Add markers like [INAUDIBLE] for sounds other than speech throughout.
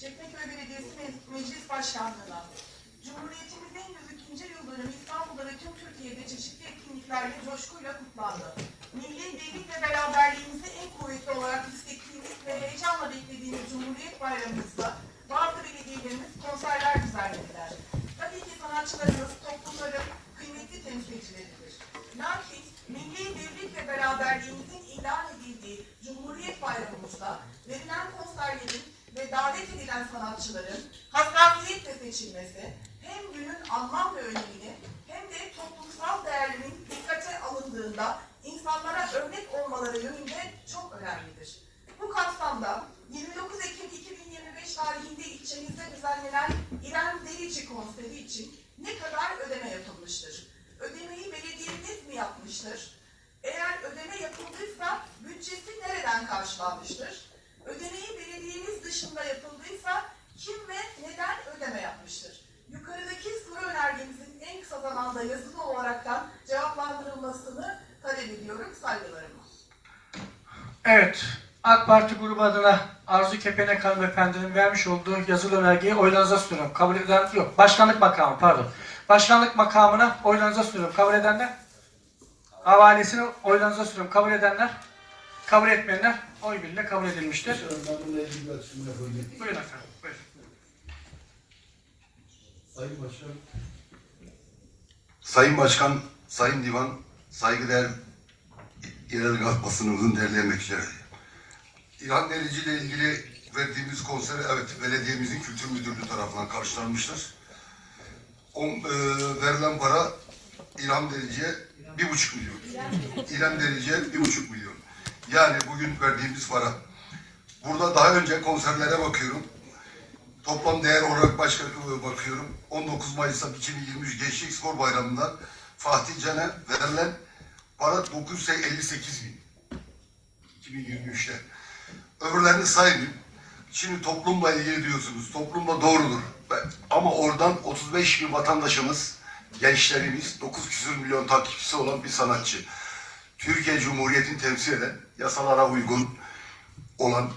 Çekmeköy Belediyesi Me- Meclis Başkanlığı'na, Cumhuriyetimizin 102. yıl dönümü İstanbul'da ve tüm Türkiye'de çeşitli etkinliklerle coşkuyla kutlandı. Milli birlik ve beraberliğimizi en kuvvetli olarak hissettiğimiz ve heyecanla beklediğimiz Cumhuriyet Bayramımızda bazı belediyelerimiz konserler düzenlediler. Tabii ki sanatçılarımız toplumların kıymetli temsilcileridir. Davet edilen sanatçıların hassasiyetle seçilmesi hem günün anlam ve önemini hem de toplumsal değerlerin dikkate alındığında insanlara örnek olmaları yönünde çok önemlidir. Bu kapsamda 29 Ekim 2025 tarihinde ilçemizde düzenlenen İrem Derici konseri için ne kadar ödeme yapılmıştır? Ödemeyi belediyemiz mi yapmıştır? Eğer ödeme yapıldıysa bütçesi nereden karşılanmıştır? Ödemeyi belediyemiz dışında yapıldıysa kim ve neden ödeme yapmıştır? Yukarıdaki soru önergemizin en kısa zamanda yazılı olaraktan cevaplandırılmasını talep ediyorum saygılarımla. Evet, AK Parti grubu adına Arzu Kepenek hanımefendinin vermiş olduğu yazılı önergeyi oylarınıza sunuyorum. Kabul eden yok. Başkanlık makamı pardon. Başkanlık makamına oylarınıza sunuyorum. Kabul edenler havalesini oylarınıza sunuyorum. Kabul edenler kabul etmeyenler oy birliğiyle kabul edilmiştir. Buyurun efendim. Buyurun. Sayın Başkan, Sayın Başkan, Sayın Divan, saygıdeğer yerel basınımızın değerli emekçileri. İlhan Derici ile ilgili verdiğimiz konsere evet belediyemizin kültür müdürlüğü tarafından karşılanmıştır. O, e, verilen para İlham Derici'ye bir buçuk milyon. İrem Derici'ye bir buçuk milyon. Yani bugün verdiğimiz para. Burada daha önce konserlere bakıyorum. Toplam değer olarak başka bakıyorum. 19 Mayıs'ta 2023 Gençlik Spor Bayramı'nda Fatih Can'a verilen para 958 bin. 2023'te. Öbürlerini saymayayım. Şimdi toplumla ilgili diyorsunuz. Toplumla doğrudur. Ama oradan 35 bin vatandaşımız, gençlerimiz, 9 küsur milyon takipçisi olan bir sanatçı. Türkiye Cumhuriyeti'ni temsil eden, yasalara uygun olan,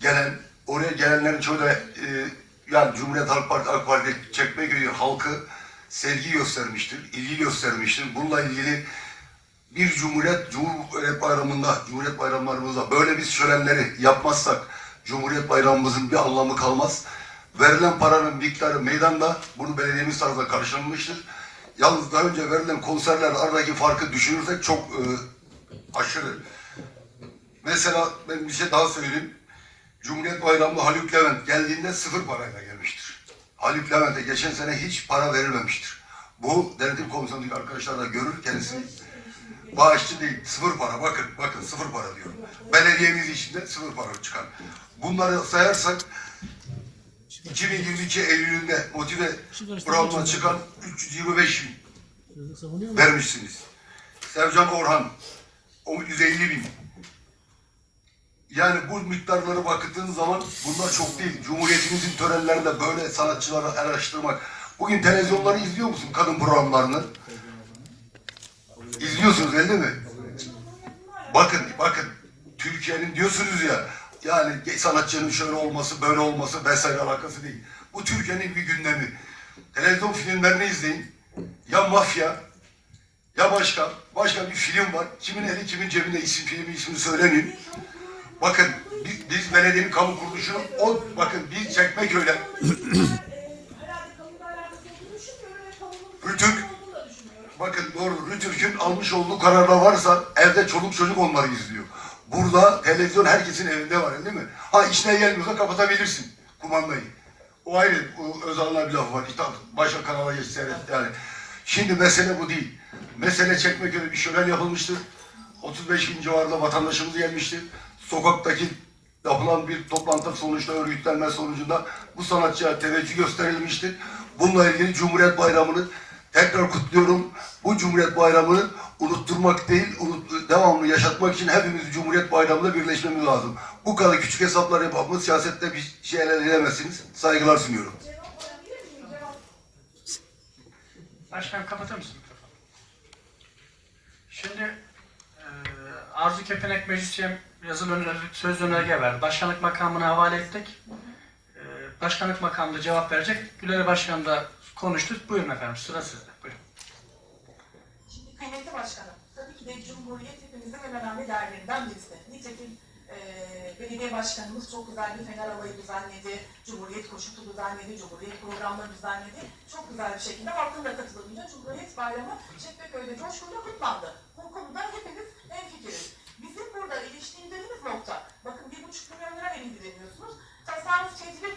gelen, oraya gelenlerin çoğu da e, yani Cumhuriyet Halk Partisi, AK Parti Çekmeköy halkı sevgi göstermiştir, ilgi göstermiştir. Bununla ilgili bir Cumhuriyet, Cumhuriyet Bayramı'nda, Cumhuriyet Bayramlarımızda böyle biz şölenleri yapmazsak Cumhuriyet Bayramımızın bir anlamı kalmaz. Verilen paranın miktarı meydanda, bunu belediyemiz tarafından karşılanmıştır. Yalnız daha önce verilen konserler aradaki farkı düşünürsek çok e, aşırı. Mesela ben bir şey daha söyleyeyim. Cumhuriyet Bayramı'nda Haluk Levent geldiğinde sıfır parayla gelmiştir. Haluk Levent'e geçen sene hiç para verilmemiştir. Bu denetim komisyonundaki arkadaşlar da görür kendisi. Bağışçı değil, sıfır para. Bakın, bakın sıfır para diyorum. Belediyemiz içinde sıfır para çıkar. Bunları sayarsak 2022 Eylül'ünde motive programına çıkan 325 bin vermişsiniz. Sevcan Orhan o 150 bin. Yani bu miktarları bakıldığınız zaman bunlar çok değil. Cumhuriyetimizin törenlerinde böyle sanatçıları araştırmak. Bugün televizyonları izliyor musun kadın programlarını? İzliyorsunuz değil mi? Bakın, bakın. Türkiye'nin diyorsunuz ya, yani sanatçının şöyle olması, böyle olması vesaire alakası değil. Bu Türkiye'nin bir gündemi. Televizyon filmlerini izleyin. Ya mafya, ya başka, başka bir film var. Kimin eli kimin cebinde isim filmi ismini söylemeyeyim. Bakın biz, biz belediyenin kamu kuruluşu, o bakın biz Çekmeköy'le [CLEARS THROAT] Rütürk'ün almış olduğu kararlar varsa evde çoluk çocuk onları izliyor. Burada televizyon herkesin evinde var değil mi? Ha işine gelmiyorsa kapatabilirsin kumandayı. O ayrı. O Özal'ın bir lafı var. İşte başka kanala geç seyret yani. Şimdi mesele bu değil. Mesele Çekmeköy'de bir şölen yapılmıştır. 35 bin civarında vatandaşımız gelmiştir. Sokaktaki yapılan bir toplantı sonuçta örgütlenme sonucunda bu sanatçıya teveccüh gösterilmiştir. Bununla ilgili Cumhuriyet Bayramı'nı tekrar kutluyorum. Bu Cumhuriyet Bayramı'nı unutturmak değil, unut, devamlı yaşatmak için hepimiz Cumhuriyet Bayramı'nda birleşmemiz lazım. Bu kadar küçük hesaplar yapıp siyasette bir şey elde edemezsiniz. Saygılar sunuyorum. Başkan kapatır mısın mikrofonu? Şimdi e, Arzu Kepenek meclisçiye yazılı önerge, söz önerge verdi. Başkanlık makamına havale ettik. E, başkanlık makamında cevap verecek. Güler Başkan da konuştu. Buyurun efendim sıra sizde. Buyurun. Şimdi kıymetli başkanım, tabii ki de Cumhuriyet hepimizin en önemli değerlerinden birisi. Nitekim eee belediye başkanımız çok güzel bir Fener Alayı düzenledi, Cumhuriyet koşutu düzenledi, Cumhuriyet programları düzenledi. Çok güzel bir şekilde halkın da katılımıyla Cumhuriyet Bayramı Çekmeköy'de coşkuyla kutlandı. Bu konuda hepimiz hemfikiriz. Bizim burada eleştirdiğimiz nokta, bakın bir buçuk milyon lira ilgileniyorsunuz. Tasarruf tedbir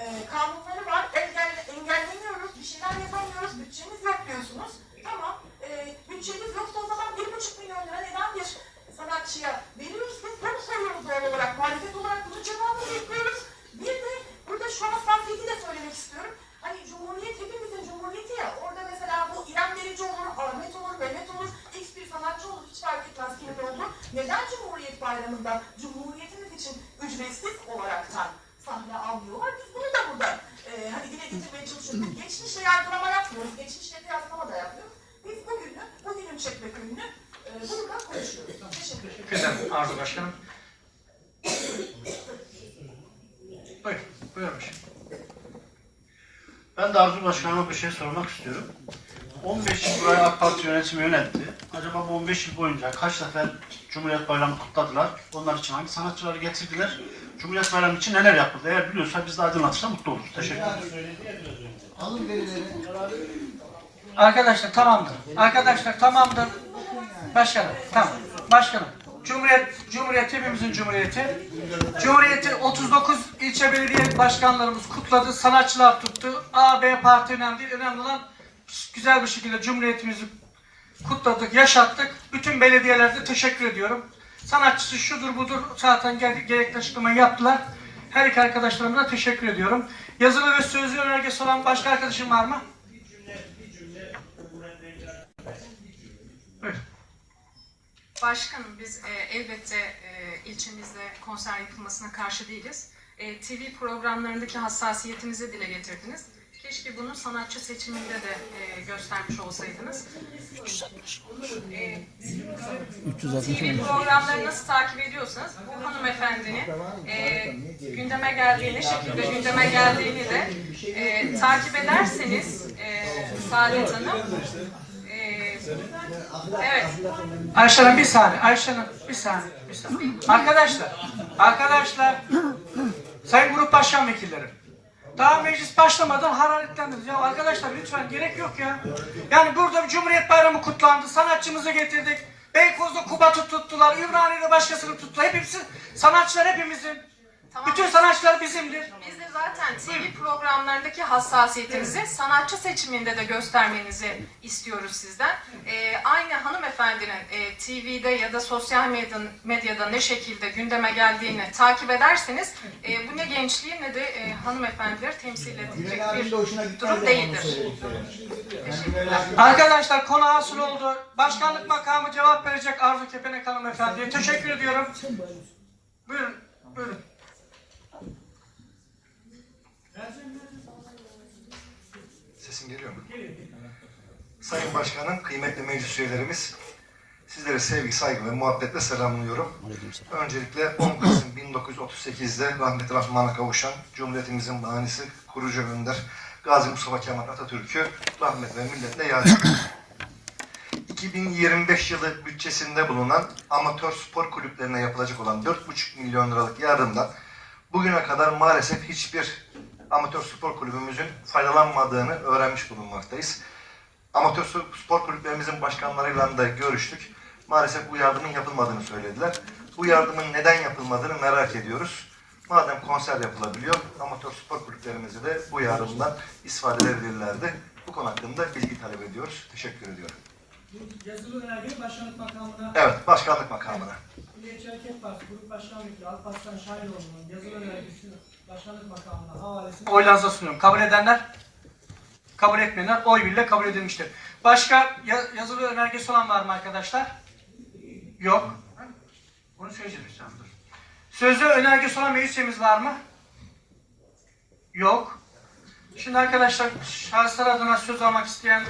eee kanunları var, engel, engelleniyoruz, bir şeyler yapamıyoruz, bütçemiz yok diyorsunuz. Tamam, e, bütçemiz yoksa o zaman bir buçuk milyon lira neden bir sanatçıya veriyoruz? Biz bunu soruyoruz doğal olarak, muhalefet olarak bunun cevabını bekliyoruz. Bir de burada şu hassasiyeti de söylemek istiyorum. Hani Cumhuriyet hepimizin Cumhuriyeti ya, orada mesela bu İrem Derici olur, Ahmet olur, Mehmet olur, X bir sanatçı olur, hiç fark etmez kimin olduğu. Neden Cumhuriyet Bayramı'nda Cumhuriyetimiz için ücretsiz olaraktan sahne almıyorlar? Biz bunu da burada e, hani dile getirmeye çalışıyoruz. Biz geçmişle yargılama yapmıyoruz, geçmişle kıyaslama da yapmıyoruz. Biz bugünü, bugünün çekmeköyünü e, burada konuşuyoruz. Teşekkür ederim. Ederim Arzu Başkanım. Buyurun. Buyurun başkanım. Ben de Arzu Başkanıma bir şey sormak istiyorum. 15 yıl burayı AK Parti yönetimi yönetti. Acaba bu 15 yıl boyunca kaç sefer Cumhuriyet Bayramı kutladılar? Onlar için hangi sanatçıları getirdiler? Cumhuriyet Bayramı için neler yapıldı? Eğer biliyorsa biz de aydınlatırsa mutlu oluruz. Teşekkür ederim. Alın verileri. Arkadaşlar tamamdır. Arkadaşlar tamamdır. Başkanım tamam. Başkanım. Cumhuriyet, Cumhuriyet hepimizin cumhuriyeti. Cumhuriyeti 39 ilçe belediye başkanlarımız kutladı. Sanatçılar tuttu. A, B parti önemli değil. Önemli olan güzel bir şekilde Cumhuriyetimizi kutladık, yaşattık. Bütün belediyelerde teşekkür ediyorum. Sanatçısı şudur budur zaten gere- gerekli açıklamayı yaptılar. Her iki arkadaşlarıma da teşekkür ediyorum. Yazılı ve sözlü önergesi olan başka arkadaşım var mı? Buyurun. Başkanım biz e, elbette e, ilçemizde konser yapılmasına karşı değiliz. E, TV programlarındaki hassasiyetinizi dile getirdiniz. Keşke bunu sanatçı seçiminde de e, göstermiş olsaydınız. E, TV programları nasıl takip ediyorsanız bu hanımefendinin e, gündeme geldiğini, ne şekilde gündeme geldiğini de e, takip ederseniz e, Saadet Hanım e, evet Ayşe Hanım bir saniye. Ayşe Hanım bir saniye. Bir saniye. Arkadaşlar, arkadaşlar, sayın grup başkan vekillerim. Daha meclis başlamadan hararetlendiniz. Ya arkadaşlar lütfen gerek yok ya. Yani burada bir Cumhuriyet Bayramı kutlandı. Sanatçımızı getirdik. Beykoz'da Kubat'ı tuttular. Ümraniye'de başkasını tuttular. Hepimizi, sanatçılar hepimizin. Tamam. Bütün sanatçılar bizimdir. Biz de zaten TV programlarındaki hassasiyetinizi sanatçı seçiminde de göstermenizi istiyoruz sizden. Ee, aynı hanımefendinin e, TV'de ya da sosyal medya, medyada ne şekilde gündeme geldiğini takip ederseniz e, bu ne gençliği ne de e, hanımefendileri temsil edecek bir durum değildir. Arkadaşlar konu hasıl oldu. Başkanlık makamı cevap verecek Arzu Kepenek hanımefendiye. Teşekkür ediyorum. Buyurun, geliyor mu? Sayın Başkanım, kıymetli meclis üyelerimiz, sizlere sevgi, saygı ve muhabbetle selamlıyorum. Öncelikle 10 Kasım 1938'de rahmetli rahmana kavuşan Cumhuriyetimizin banisi, kurucu önder Gazi Mustafa Kemal Atatürk'ü rahmet ve milletle yad ediyorum. [LAUGHS] 2025 yılı bütçesinde bulunan amatör spor kulüplerine yapılacak olan 4,5 milyon liralık yardımdan bugüne kadar maalesef hiçbir amatör spor kulübümüzün faydalanmadığını öğrenmiş bulunmaktayız. Amatör spor kulüplerimizin başkanlarıyla da görüştük. Maalesef bu yardımın yapılmadığını söylediler. Bu yardımın neden yapılmadığını merak ediyoruz. Madem konser yapılabiliyor, amatör spor kulüplerimizi de bu yardımdan istifade edebilirlerdi. Bu konu hakkında bilgi talep ediyoruz. Teşekkür ediyorum. Yazılı önerge başkanlık makamına Evet, başkanlık makamına. Milliyetçi Hareket Partisi Grup Başkan Vekili Alparslan Şahiroğlu'nun yazılı önergesi başkanlık oylarınıza sunuyorum. Kabul edenler, kabul etmeyenler oy birle kabul edilmiştir. Başka ya- yazılı önergesi olan var mı arkadaşlar? Yok. Bunu söyleyeceğim işte. dur. Sözlü önergesi olan meclis üyemiz var mı? Yok. Şimdi arkadaşlar şahıslar adına söz almak isteyen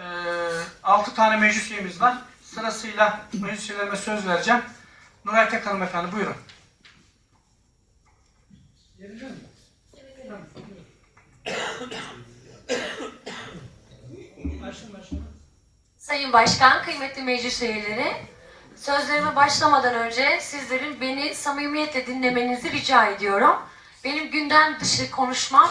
eee 6 tane meclis üyemiz var. Sırasıyla meclis üyelerime söz vereceğim. Nuray Tek hanımefendi buyurun. Sayın Başkan, kıymetli meclis üyeleri, sözlerime başlamadan önce sizlerin beni samimiyetle dinlemenizi rica ediyorum. Benim gündem dışı konuşmam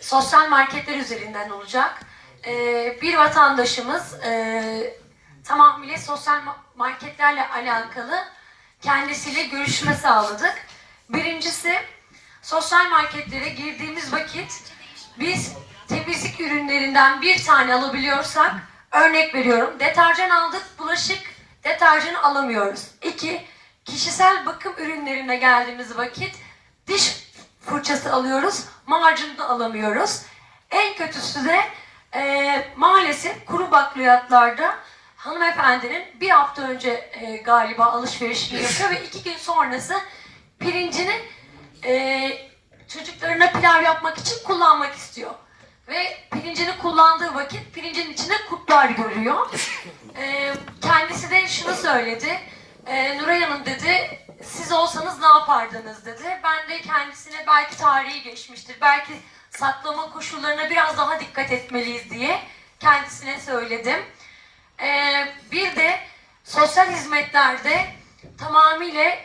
sosyal marketler üzerinden olacak. Ee, bir vatandaşımız e, tamamıyla sosyal ma- marketlerle alakalı kendisiyle görüşme sağladık. Birincisi, sosyal marketlere girdiğimiz vakit biz temizlik ürünlerinden bir tane alabiliyorsak örnek veriyorum deterjan aldık bulaşık deterjanı alamıyoruz. İki kişisel bakım ürünlerine geldiğimiz vakit diş fırçası alıyoruz macunu da alamıyoruz. En kötüsü de e, maalesef kuru bakliyatlarda hanımefendinin bir hafta önce e, galiba alışverişini yapıyor ve iki gün sonrası pirincini e, çocuklarına pilav yapmak için kullanmak istiyor. Ve pirincini kullandığı vakit pirincin içinde kurtlar görüyor. Ee, kendisi de şunu söyledi. Ee, Nuray Hanım dedi, siz olsanız ne yapardınız dedi. Ben de kendisine belki tarihi geçmiştir, belki saklama koşullarına biraz daha dikkat etmeliyiz diye kendisine söyledim. Ee, bir de sosyal hizmetlerde tamamıyla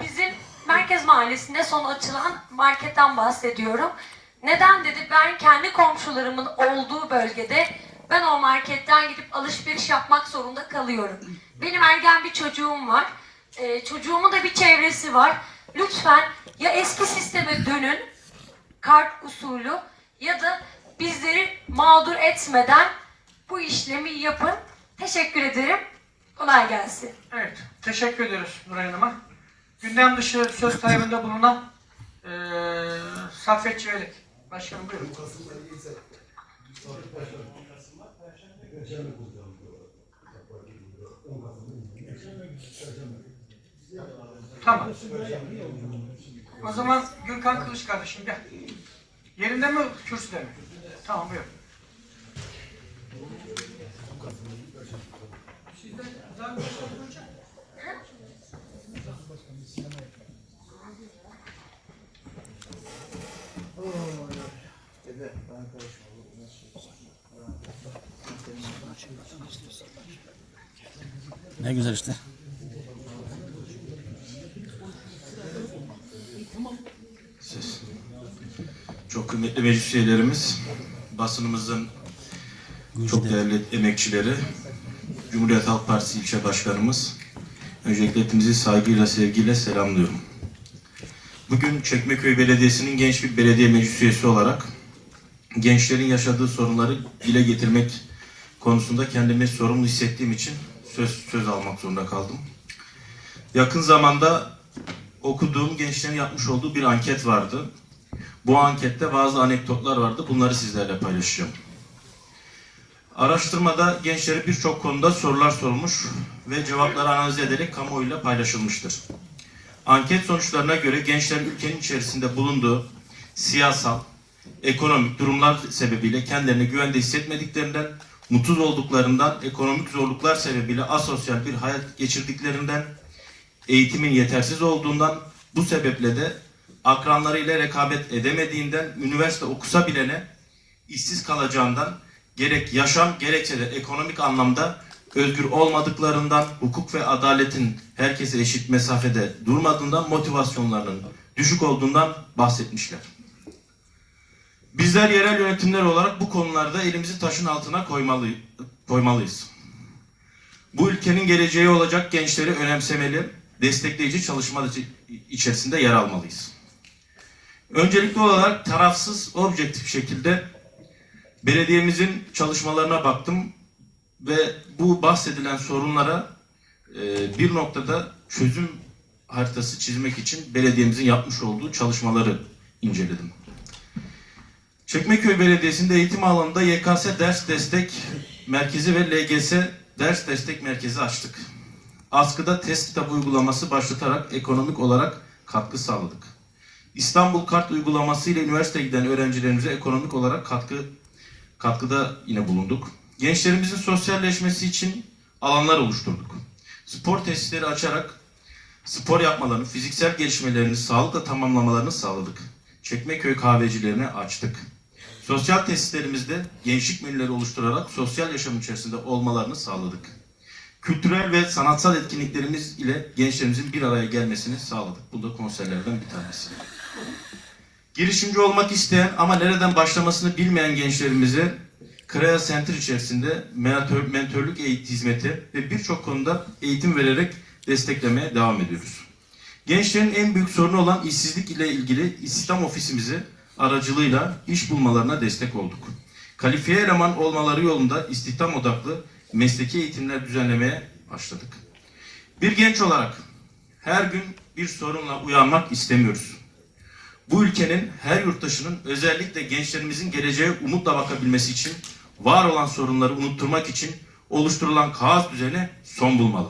bizim Merkez Mahallesi'nde son açılan marketten bahsediyorum. Neden dedi ben kendi komşularımın olduğu bölgede ben o marketten gidip alışveriş yapmak zorunda kalıyorum. Benim ergen bir çocuğum var. Ee, çocuğumun da bir çevresi var. Lütfen ya eski sisteme dönün kart usulü ya da bizleri mağdur etmeden bu işlemi yapın. Teşekkür ederim. Kolay gelsin. Evet, teşekkür ediyoruz Nuray Hanım'a. Gündem dışı söz talebinde bulunan eee Saffet Çeyrek. Başkanım buyurun. Tamam. O zaman Gürkan Kılıç kardeşim gel. Yerinde mi, kürsüde mi? Tamam buyur. Sizde zaten konuşacak. Ne güzel işte. Ses. Çok kıymetli meclis üyelerimiz, basınımızın çok değerli emekçileri, Cumhuriyet Halk Partisi ilçe başkanımız, öncelikle hepinizi saygıyla, sevgiyle selamlıyorum. Bugün Çekmeköy Belediyesi'nin genç bir belediye meclis üyesi olarak gençlerin yaşadığı sorunları dile getirmek konusunda kendimi sorumlu hissettiğim için söz söz almak zorunda kaldım. Yakın zamanda okuduğum gençlerin yapmış olduğu bir anket vardı. Bu ankette bazı anekdotlar vardı. Bunları sizlerle paylaşacağım. Araştırmada gençlere birçok konuda sorular sorulmuş ve cevapları analiz ederek kamuoyuyla paylaşılmıştır. Anket sonuçlarına göre gençlerin ülkenin içerisinde bulunduğu siyasal, ekonomik durumlar sebebiyle kendilerini güvende hissetmediklerinden, mutsuz olduklarından, ekonomik zorluklar sebebiyle asosyal bir hayat geçirdiklerinden, eğitimin yetersiz olduğundan, bu sebeple de akranlarıyla rekabet edemediğinden, üniversite okusa bilene işsiz kalacağından, gerek yaşam gerekçe de ekonomik anlamda özgür olmadıklarından, hukuk ve adaletin herkese eşit mesafede durmadığından, motivasyonlarının düşük olduğundan bahsetmişler. Bizler yerel yönetimler olarak bu konularda elimizi taşın altına koymalı, koymalıyız. Bu ülkenin geleceği olacak gençleri önemsemeli, destekleyici çalışmalar içerisinde yer almalıyız. Öncelikli olarak tarafsız, objektif şekilde belediyemizin çalışmalarına baktım ve bu bahsedilen sorunlara e, bir noktada çözüm haritası çizmek için belediyemizin yapmış olduğu çalışmaları inceledim. Çekmeköy Belediyesi'nde eğitim alanında YKS ders destek merkezi ve LGS ders destek merkezi açtık. Askıda test kitabı uygulaması başlatarak ekonomik olarak katkı sağladık. İstanbul Kart uygulaması ile üniversiteye giden öğrencilerimize ekonomik olarak katkı katkıda yine bulunduk. Gençlerimizin sosyalleşmesi için alanlar oluşturduk. Spor tesisleri açarak spor yapmalarını, fiziksel gelişmelerini sağlıkla tamamlamalarını sağladık. Çekmeköy kahvecilerini açtık. Sosyal tesislerimizde gençlik menüleri oluşturarak sosyal yaşam içerisinde olmalarını sağladık. Kültürel ve sanatsal etkinliklerimiz ile gençlerimizin bir araya gelmesini sağladık. Bu da konserlerden bir tanesi. Girişimci olmak isteyen ama nereden başlamasını bilmeyen gençlerimize Krea Center içerisinde mentor, mentörlük eğitim hizmeti ve birçok konuda eğitim vererek desteklemeye devam ediyoruz. Gençlerin en büyük sorunu olan işsizlik ile ilgili istihdam ofisimizi aracılığıyla iş bulmalarına destek olduk. Kalifiye eleman olmaları yolunda istihdam odaklı mesleki eğitimler düzenlemeye başladık. Bir genç olarak her gün bir sorunla uyanmak istemiyoruz. Bu ülkenin her yurttaşının özellikle gençlerimizin geleceğe umutla bakabilmesi için var olan sorunları unutturmak için oluşturulan kaos düzeni son bulmalı.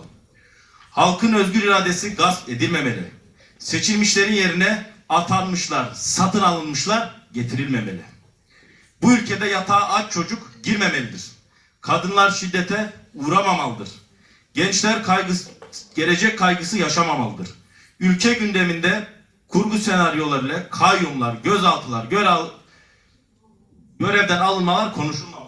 Halkın özgür iradesi gasp edilmemeli. Seçilmişlerin yerine atanmışlar, satın alınmışlar getirilmemeli. Bu ülkede yatağa aç çocuk girmemelidir. Kadınlar şiddete uğramamalıdır. Gençler kaygısı, gelecek kaygısı yaşamamalıdır. Ülke gündeminde kurgu senaryolarıyla kayyumlar, gözaltılar, görev, görevden alınmalar konuşulmamalı.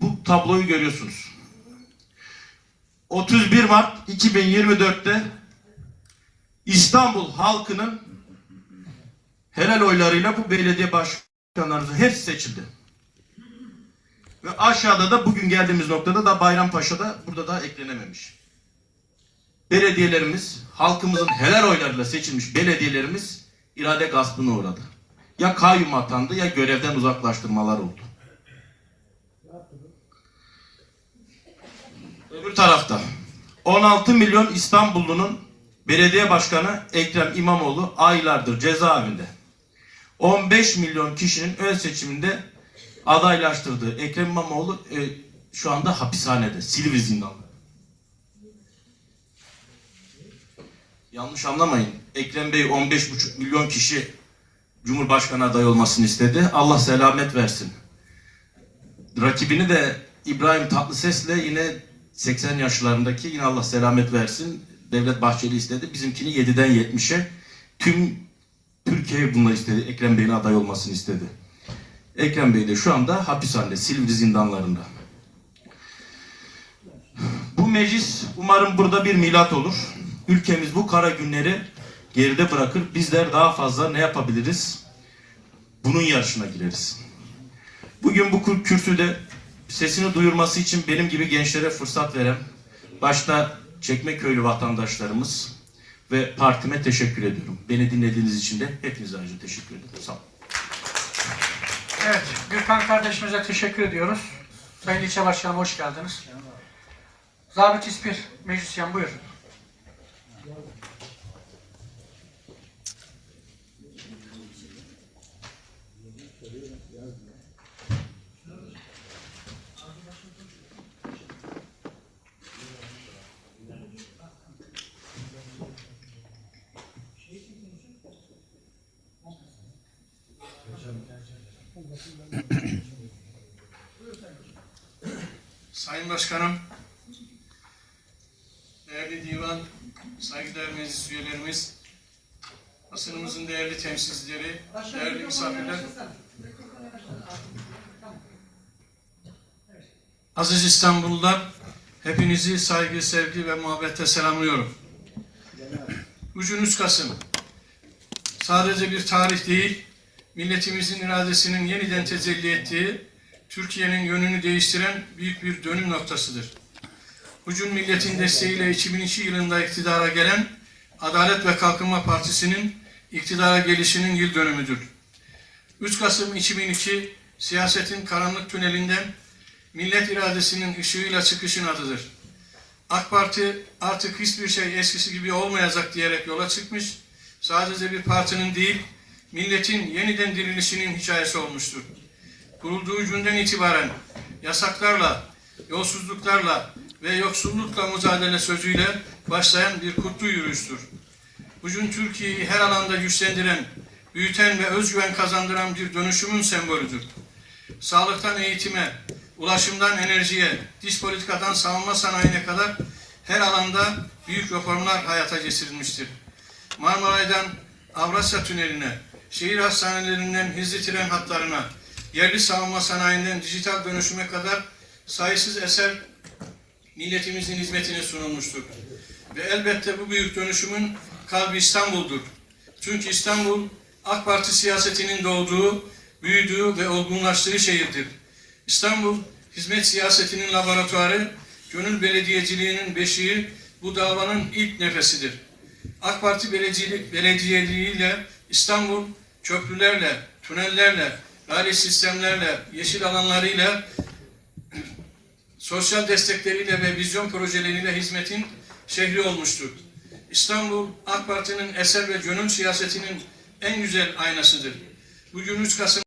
Bu tabloyu görüyorsunuz. 31 Mart 2024'te İstanbul halkının helal oylarıyla bu belediye başkanlarımızın hepsi seçildi. Ve aşağıda da bugün geldiğimiz noktada da Bayrampaşa'da burada da eklenememiş. Belediyelerimiz, halkımızın helal oylarıyla seçilmiş belediyelerimiz irade gaspına uğradı. Ya kayyum atandı ya görevden uzaklaştırmalar oldu. Öbür tarafta 16 milyon İstanbullunun belediye başkanı Ekrem İmamoğlu aylardır cezaevinde. 15 milyon kişinin ön seçiminde adaylaştırdığı Ekrem İmamoğlu e, şu anda hapishanede, Silivri zindanında. Yanlış anlamayın. Ekrem Bey 15,5 milyon kişi Cumhurbaşkanı adayı olmasını istedi. Allah selamet versin. Rakibini de İbrahim Tatlıses'le yine 80 yaşlarındaki yine Allah selamet versin. Devlet Bahçeli istedi. Bizimkini 7'den 70'e tüm Türkiye bunları istedi. Ekrem Bey'in aday olmasını istedi. Ekrem Bey de şu anda hapishanede, Silivri zindanlarında. Bu meclis umarım burada bir milat olur. Ülkemiz bu kara günleri geride bırakır. Bizler daha fazla ne yapabiliriz? Bunun yarışına gireriz. Bugün bu kürsüde sesini duyurması için benim gibi gençlere fırsat veren başta Çekmeköylü vatandaşlarımız ve partime teşekkür ediyorum. Beni dinlediğiniz için de hepinize ayrıca teşekkür ederim. Sağ olun. Evet, Gürkan kardeşimize teşekkür ediyoruz. Sayın İlçe Başkanım hoş geldiniz. Zabit İspir, meclisyen buyur. Sayın Başkanım, değerli divan, saygıdeğer meclis üyelerimiz, basınımızın değerli temsilcileri, değerli misafirler, Aziz İstanbullular, hepinizi saygı, sevgi ve muhabbetle selamlıyorum. Bugün 3 Kasım, sadece bir tarih değil, milletimizin iradesinin yeniden tecelli ettiği, Türkiye'nin yönünü değiştiren büyük bir dönüm noktasıdır. Bugün milletin desteğiyle 2002 yılında iktidara gelen Adalet ve Kalkınma Partisi'nin iktidara gelişinin yıl dönümüdür. 3 Kasım 2002 siyasetin karanlık tünelinden millet iradesinin ışığıyla çıkışın adıdır. AK Parti artık hiçbir şey eskisi gibi olmayacak diyerek yola çıkmış, sadece bir partinin değil, milletin yeniden dirilişinin hikayesi olmuştur kurulduğu günden itibaren yasaklarla, yolsuzluklarla ve yoksullukla mücadele sözüyle başlayan bir kutlu yürüyüştür. Bugün Türkiye'yi her alanda güçlendiren, büyüten ve özgüven kazandıran bir dönüşümün sembolüdür. Sağlıktan eğitime, ulaşımdan enerjiye, dış politikadan savunma sanayine kadar her alanda büyük reformlar hayata geçirilmiştir. Marmaray'dan Avrasya Tüneli'ne, şehir hastanelerinden hızlı tren hatlarına, yerli savunma sanayinden dijital dönüşüme kadar sayısız eser milletimizin hizmetine sunulmuştur. Ve elbette bu büyük dönüşümün kalbi İstanbul'dur. Çünkü İstanbul AK Parti siyasetinin doğduğu, büyüdüğü ve olgunlaştığı şehirdir. İstanbul hizmet siyasetinin laboratuvarı, gönül belediyeciliğinin beşiği, bu davanın ilk nefesidir. AK Parti belediyeliğiyle İstanbul köprülerle, tünellerle, raylı sistemlerle, yeşil alanlarıyla, sosyal destekleriyle ve vizyon projeleriyle hizmetin şehri olmuştur. İstanbul, AK Parti'nin eser ve gönül siyasetinin en güzel aynasıdır. Bugün 3 Kasım